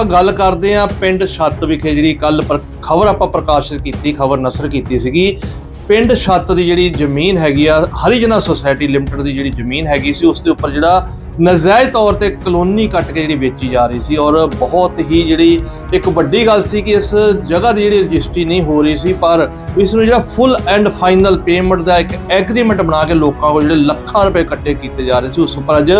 ਆਪਾਂ ਗੱਲ ਕਰਦੇ ਆਂ ਪਿੰਡ ਛੱਤ ਵਿਖੇ ਜਿਹੜੀ ਕੱਲ ਖਬਰ ਆਪਾਂ ਪ੍ਰਕਾਸ਼ਿਤ ਕੀਤੀ, ਖਬਰ ਨਸ਼ਰ ਕੀਤੀ ਸੀਗੀ। ਪਿੰਡ ਛੱਤ ਦੀ ਜਿਹੜੀ ਜ਼ਮੀਨ ਹੈਗੀ ਆ, ਹਰੀਜਨਾ ਸੁਸਾਇਟੀ ਲਿਮਟਿਡ ਦੀ ਜਿਹੜੀ ਜ਼ਮੀਨ ਹੈਗੀ ਸੀ, ਉਸ ਦੇ ਉੱਪਰ ਜਿਹੜਾ ਨਜਾਇਜ਼ ਤੌਰ ਤੇ ਕਲੋਨੀ ਕੱਟ ਕੇ ਜਿਹੜੀ ਵੇਚੀ ਜਾ ਰਹੀ ਸੀ ਔਰ ਬਹੁਤ ਹੀ ਜਿਹੜੀ ਇੱਕ ਵੱਡੀ ਗੱਲ ਸੀ ਕਿ ਇਸ ਜਗ੍ਹਾ ਦੀ ਜਿਹੜੀ ਰਜਿਸਟਰੀ ਨਹੀਂ ਹੋ ਰਹੀ ਸੀ, ਪਰ ਇਸ ਨੂੰ ਜਿਹੜਾ ਫੁੱਲ ਐਂਡ ਫਾਈਨਲ ਪੇਮੈਂਟ ਦਾ ਇੱਕ ਐਗਰੀਮੈਂਟ ਬਣਾ ਕੇ ਲੋਕਾਂ ਕੋਲ ਜਿਹੜੇ ਲੱਖਾਂ ਰੁਪਏ ਇਕੱਠੇ ਕੀਤੇ ਜਾ ਰਹੇ ਸੀ, ਉਸ ਉੱਪਰ ਅੱਜ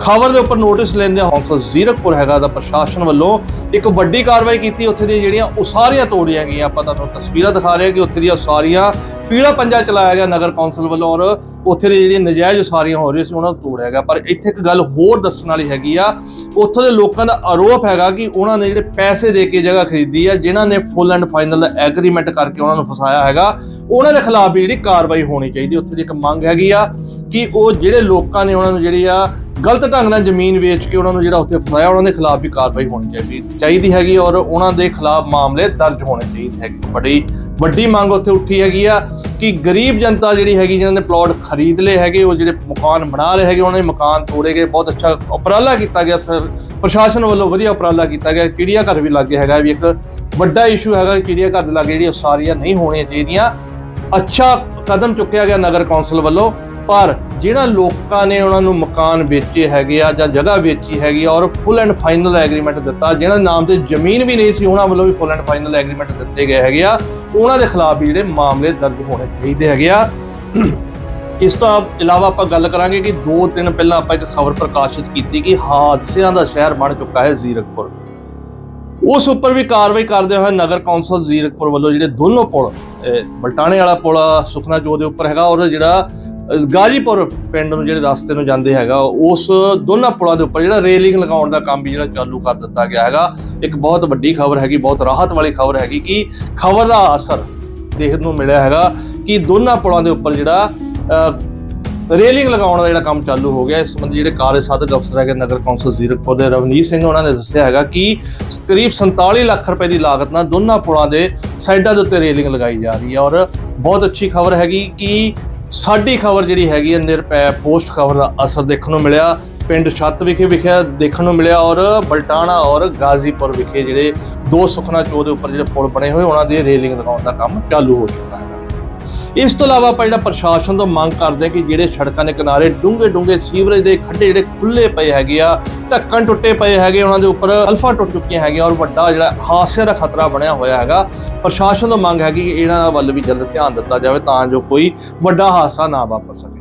ਖਬਰ ਦੇ ਉੱਪਰ ਨੋਟਿਸ ਲੈਂਦੇ ਹੌਂਸਲ ਜ਼ੀਰਕਪੁਰ ਹੈਗਾ ਦਾ ਪ੍ਰਸ਼ਾਸਨ ਵੱਲੋਂ ਇੱਕ ਵੱਡੀ ਕਾਰਵਾਈ ਕੀਤੀ। ਉੱਥੇ ਦੀਆਂ ਜਿਹੜੀਆਂ ਉਸਾਰੀਆਂ ਤੋੜੀਆਂ ਗਈਆਂ, ਆਪਾਂ ਤੁਹਾਨੂੰ ਤਸਵੀਰਾਂ ਦਿਖਾ ਰਹੇ ਹਾਂ ਕਿ ਉੱਥੇ ਦੀਆਂ ਉਸਾਰੀਆਂ ਪੀੜਾ ਪੰਜਾ ਚਲਾਇਆ ਗਿਆ ਨਗਰ ਕੌਂਸਲ ਵੱਲੋਂ ਔਰ ਉੱਥੇ ਦੀ ਜਿਹੜੀਆਂ ਨਜਾਇਜ਼ ਉਸਾਰੀਆਂ ਹੋ ਰਹੀਆਂ ਸੀ, ਉਹਨਾਂ ਨੂੰ ਤੋੜਿਆ ਗਿਆ। ਪਰ ਇੱਥੇ ਇੱਕ ਗੱਲ ਹੋਰ ਦੱਸਣ ਵਾਲੀ ਹੈਗੀ ਆ, ਉੱਥੋਂ ਦੇ ਲੋਕਾਂ ਦਾ ਆਰੋਪ ਹੈਗਾ ਕਿ ਉਹਨਾਂ ਨੇ ਜਿਹੜੇ ਪੈਸੇ ਦੇ ਕੇ ਜਗ੍ਹਾ ਖਰੀਦੀ ਆ, ਜਿਨ੍ਹਾਂ ਨੇ ਫੁੱਲ ਐਂਡ ਫਾਈਨਲ ਦਾ ਐਗਰੀਮੈਂਟ ਕਰਕੇ ਉਹਨਾਂ ਨੂੰ ਫਸਾਇਆ ਹੈਗਾ, ਉਹਨਾਂ ਦੇ ਖਿਲਾਫ ਵੀ ਜਿਹੜੀ ਕਾਰਵਾਈ ਹੋਣੀ ਚਾਹੀਦੀ। ਉੱਥੇ ਦੀ ਇੱਕ ਮੰਗ ਹੈਗੀ ਆ ਕਿ ਉਹ ਜਿਹੜੇ ਲੋਕਾਂ ਨੇ ਉਹਨਾਂ ਨੂੰ ਜਿਹੜੀ ਆ ਗਲਤ ਢੰਗ ਨਾਲ ਜ਼ਮੀਨ ਵੇਚ ਕੇ ਉਹਨਾਂ ਨੂੰ ਜਿਹੜਾ ਉੱਥੇ ਫਸਾਇਆ, ਉਹਨਾਂ ਦੇ ਖਿਲਾਫ ਵੀ ਕਾਰਵਾਈ ਹੋਣੀ ਚਾਹੀਦੀ ਚਾਹੀਦੀ ਹੈਗੀ ਔਰ ਉਹਨਾਂ ਦੇ ਖਿਲਾਫ ਮਾਮਲੇ ਦਰਜ ਹੋਣੇ ਚਾਹੀਦੇ ਹੈਗੇ। ਬੜੀ, ਵੱਡੀ ਮੰਗ ਉੱਥੇ ਉੱਠੀ ਹੈਗੀ ਆ ਕਿ ਗਰੀਬ ਜਨਤਾ ਜਿਹੜੀ ਹੈਗੀ, ਜਿਨ੍ਹਾਂ ਨੇ ਪਲਾਟ ਖਰੀਦ ਲਏ ਹੈਗੇ, ਉਹ ਜਿਹੜੇ ਮਕਾਨ ਬਣਾ ਰਹੇ ਹੈਗੇ, ਉਹਨਾਂ ਦੇ ਮਕਾਨ ਤੋੜੇ ਗਏ। ਬਹੁਤ ਅੱਛਾ ਉਪਰਾਲਾ ਕੀਤਾ ਗਿਆ, ਸਰ। ਪ੍ਰਸ਼ਾਸਨ ਵੱਲੋਂ ਵਧੀਆ ਉਪਰਾਲਾ ਕੀਤਾ ਗਿਆ। ਚਿੜੀਆ ਘਰ ਵੀ ਲੱਗੇ ਹੈਗਾ ਵੀ ਇੱਕ ਵੱਡਾ ਇਸ਼ੂ ਹੈਗਾ ਚਿੜੀਆ ਘਰ ਦੇ ਲਾਗੇ ਜਿਹੜੀਆਂ ਸਾਰੀਆਂ ਨਹੀਂ ਹੋਣੀਆਂ ਚਾਹੀਦੀਆਂ। ਅੱਛਾ ਕਦਮ ਚੁੱਕਿਆ ਗਿਆ ਨਗਰ ਕੌਂਸਲ ਵੱਲੋਂ, ਪਰ ਜਿਹੜਾ ਲੋਕਾਂ ਨੇ ਉਹਨਾਂ ਨੂੰ ਮਕਾਨ ਵੇਚੇ ਹੈਗੇ ਆ ਜਾਂ ਜਗ੍ਹਾ ਵੇਚੀ ਹੈਗੀ ਆ ਔਰ ਫੁੱਲ ਐਂਡ ਫਾਈਨਲ ਐਗਰੀਮੈਂਟ ਦਿੱਤਾ, ਜਿਹਨਾਂ ਦੇ ਨਾਮ ਤੇ ਜ਼ਮੀਨ ਵੀ ਨਹੀਂ ਸੀ, ਉਹਨਾਂ ਵੱਲੋਂ ਵੀ ਫੁੱਲ ਐਂਡ ਫਾਈਨਲ ਐਗਰੀਮੈਂਟ ਦਿੱਤੇ ਗਏ ਹੈਗੇ ਆ। ਉਹਨਾਂ ਦੇ ਖਿਲਾਫ ਵੀ ਜਿਹੜੇ ਮਾਮਲੇ ਦਰਜ ਹੋਣੇ ਚਾਹੀਦੇ ਹੈਗੇ ਆ। ਇਸ ਤੋਂ ਇਲਾਵਾ ਆਪਾਂ ਗੱਲ ਕਰਾਂਗੇ ਕਿ ਦੋ ਦਿਨ ਪਹਿਲਾਂ ਆਪਾਂ ਇੱਕ ਖਬਰ ਪ੍ਰਕਾਸ਼ਿਤ ਕੀਤੀ ਕਿ ਹਾਦਸਿਆਂ ਦਾ ਸ਼ਹਿਰ ਬਣ ਚੁੱਕਾ ਹੈ ਜ਼ੀਰਕਪੁਰ। ਉਸ ਉੱਪਰ ਵੀ ਕਾਰਵਾਈ ਕਰਦੇ ਹੋਏ ਨਗਰ ਕੌਂਸਲ ਜ਼ੀਰਕਪੁਰ ਵੱਲੋਂ ਜਿਹੜੇ ਦੋਨੋਂ ਪੁਲ ਬਲਟਾਣੇ ਵਾਲਾ ਪੁਲ ਸੁਖਨਾ ਚੋ ਦੇ ਉੱਪਰ ਹੈਗਾ ਔਰ ਜਿਹੜਾ ਗਾਜੀਪੁਰ ਪਿੰਡ ਨੂੰ ਜਿਹੜੇ ਰਸਤੇ ਨੂੰ ਜਾਂਦੇ ਹੈਗਾ, ਉਸ ਦੋਨਾਂ ਪੁਲਾਂ ਦੇ ਉੱਪਰ ਜਿਹੜਾ ਰੇਲਿੰਗ ਲਗਾਉਣ ਦਾ ਕੰਮ ਵੀ ਜਿਹੜਾ ਚਾਲੂ ਕਰ ਦਿੱਤਾ ਗਿਆ ਹੈਗਾ। ਇੱਕ ਬਹੁਤ ਵੱਡੀ ਖਬਰ ਹੈਗੀ, ਬਹੁਤ ਰਾਹਤ ਵਾਲੀ ਖਬਰ ਹੈਗੀ ਕਿ ਖਬਰ ਦਾ ਅਸਰ ਦੇਖਣ ਨੂੰ ਮਿਲਿਆ ਹੈਗਾ ਕਿ ਦੋਨਾਂ ਪੁਲਾਂ ਦੇ ਉੱਪਰ ਜਿਹੜਾ ਰੇਲਿੰਗ ਲਗਾਉਣ ਦਾ ਜਿਹੜਾ ਕੰਮ ਚਾਲੂ ਹੋ ਗਿਆ। ਇਸ ਸੰਬੰਧੀ ਜਿਹੜੇ ਕਾਰਜ ਸਾਧਕ ਅਫਸਰ ਹੈਗੇ, ਨਗਰ ਕੌਂਸਲ ਜ਼ੀਰਕਪੁਰ ਦੇ ਰਵਨੀਤ ਸਿੰਘ, ਉਹਨਾਂ ਨੇ ਦੱਸਿਆ ਹੈਗਾ ਕਿ ਕਰੀਬ 47 ਲੱਖ ਰੁਪਏ ਦੀ ਲਾਗਤ ਨਾਲ ਦੋਨਾਂ ਪੁਲਾਂ ਦੇ ਸਾਈਡਾਂ ਦੇ ਉੱਤੇ ਰੇਲਿੰਗ ਲਗਾਈ ਜਾ ਰਹੀ ਹੈ। ਔਰ ਬਹੁਤ ਅੱਛੀ ਖਬਰ ਹੈਗੀ ਕਿ ਸਾਡੀ ਖਬਰ ਜਿਹੜੀ ਹੈਗੀ ਹੈ ਨਿਰਪੈ ਪੋਸਟ ਖਬਰ ਦਾ ਅਸਰ ਦੇਖਣ ਨੂੰ ਮਿਲਿਆ। ਪਿੰਡ ਛੱਤ ਵਿਖੇ ਵਿਖਿਆ ਦੇਖਣ ਨੂੰ ਮਿਲਿਆ ਔਰ ਬਲਟਾਣਾ ਔਰ ਗਾਜ਼ੀਪੁਰ ਵਿਖੇ ਜਿਹੜੇ ਦੋ ਸੁਖਨਾ ਚੋ ਦੇ ਉੱਪਰ ਜਿਹੜੇ ਪੁਲ ਬਣੇ ਹੋਏ, ਉਹਨਾਂ ਦੀ ਰੇਲਿੰਗ ਲਗਾਉਣ ਦਾ ਕੰਮ ਚਾਲੂ ਹੋ ਚੁੱਕਾ ਹੈ। ਇਸ ਤੋਂ ਇਲਾਵਾ ਆਪਾਂ ਜਿਹੜਾ ਪ੍ਰਸ਼ਾਸਨ ਤੋਂ ਮੰਗ ਕਰਦੇ ਹਾਂ ਕਿ ਜਿਹੜੇ ਸੜਕਾਂ ਦੇ ਕਿਨਾਰੇ ਡੂੰਘੇ ਡੂੰਘੇ ਸੀਵਰੇਜ ਦੇ ਖੱਡੇ ਜਿਹੜੇ ਖੁੱਲੇ ਪਏ ਹੈਗੇ ਆ, ਢੱਕਣ ਟੁੱਟੇ ਪਏ ਹੈਗੇ ਉਹਨਾਂ ਦੇ ਉੱਪਰ ਅਲਫਾ ਟੁੱਟ ਚੁੱਕੀਆਂ ਹੈਗੀਆਂ ਔਰ ਵੱਡਾ ਜਿਹੜਾ ਹਾਦਸੇ ਦਾ ਖਤਰਾ ਬਣਿਆ ਹੋਇਆ ਹੈਗਾ। ਪ੍ਰਸ਼ਾਸਨ ਤੋਂ ਮੰਗ ਹੈਗੀ ਕਿ ਇਹਨਾਂ ਵੱਲ ਵੀ ਜਲਦ ਧਿਆਨ ਦਿੱਤਾ ਜਾਵੇ ਤਾਂ ਜੋ ਕੋਈ ਵੱਡਾ ਹਾਦਸਾ ਨਾ ਵਾਪਰ ਸਕੇ।